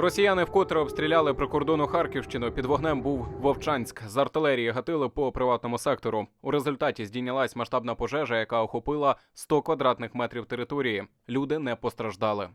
Росіяни вкотре обстріляли прикордонну Харківщину. Під вогнем був Вовчанськ. З артилерії гатили по приватному сектору. У результаті здійнялась масштабна пожежа, яка охопила 100 квадратних метрів території. Люди не постраждали.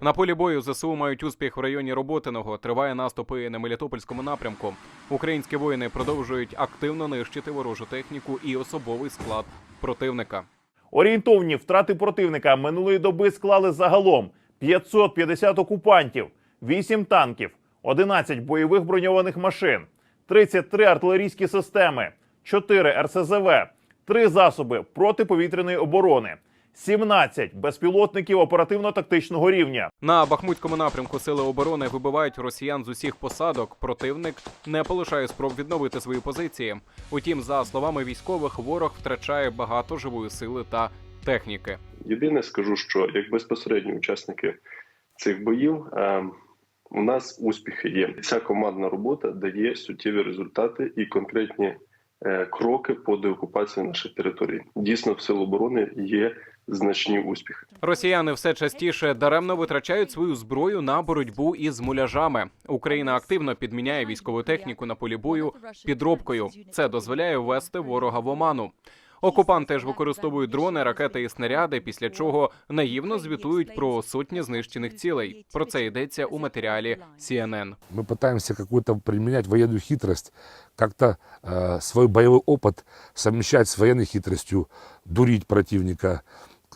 На полі бою ЗСУ мають успіх в районі Роботиного. Триває наступи на Мелітопольському напрямку. Українські воїни продовжують активно нищити ворожу техніку і особовий склад противника. Орієнтовні втрати противника минулої доби склали загалом 550 окупантів, 8 танків, 11 бойових броньованих машин, 33 артилерійські системи, 4 РСЗВ, 3 засоби протиповітряної оборони, 17 безпілотників оперативно-тактичного рівня. На Бахмутському напрямку сили оборони вибивають росіян з усіх посадок. Противник не полишає спроб відновити свої позиції. Утім, за словами військових, ворог втрачає багато живої сили та техніки. Єдине скажу, що як безпосередні учасники цих боїв, е, у нас успіхи є. Ця командна робота дає суттєві результати і конкретні е, кроки по деокупації наших територій. Дійсно, в сил оборони є значні успіхи. Росіяни все частіше даремно витрачають свою зброю на боротьбу із муляжами. Україна активно підміняє військову техніку на полі бою підробкою. Це дозволяє ввести ворога в оману. Окупанти ж використовують дрони, ракети і снаряди, після чого наївно звітують про сотні знищених цілей. Про це йдеться у матеріалі CNN. Мы пытаемся какую-то применять военную хитрость, как-то э, свой боевой опыт совмещать с военной хитростью, дурить противника,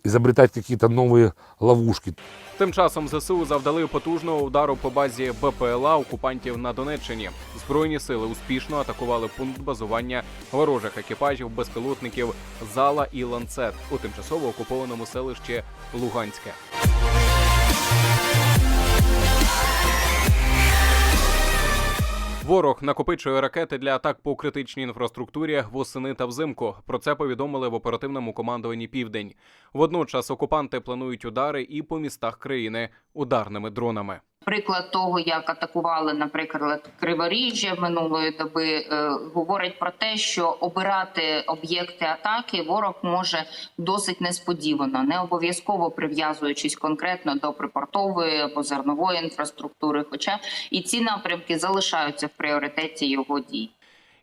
изобретать какие-то новые ловушки. Тим часом ЗСУ завдали потужного удару по базі БПЛА окупантів на Донеччині. Збройні сили успішно атакували пункт базування ворожих екіпажів безпілотників Зала і Ланцет у тимчасово окупованому селищі Луганське. Ворог накопичує ракети для атак по критичній інфраструктурі восени та взимку. Про це повідомили в оперативному командуванні Південь. Водночас окупанти планують удари і по містах країни ударними дронами. Приклад того, як атакували, наприклад, Криворіжжя минулої доби, е, говорить про те, що обирати об'єкти атаки ворог може досить несподівано, не обов'язково прив'язуючись конкретно до припортової або зернової інфраструктури. Хоча і ці напрямки залишаються в пріоритеті його дій.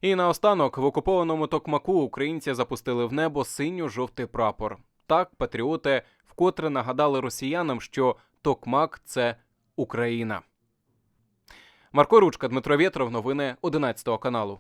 І наостанок в окупованому Токмаку українці запустили в небо синьо-жовтий прапор. Так, патріоти вкотре нагадали росіянам, що Токмак це Україна. Марко Ручка, Дмитро Вєтров, новини 11 каналу.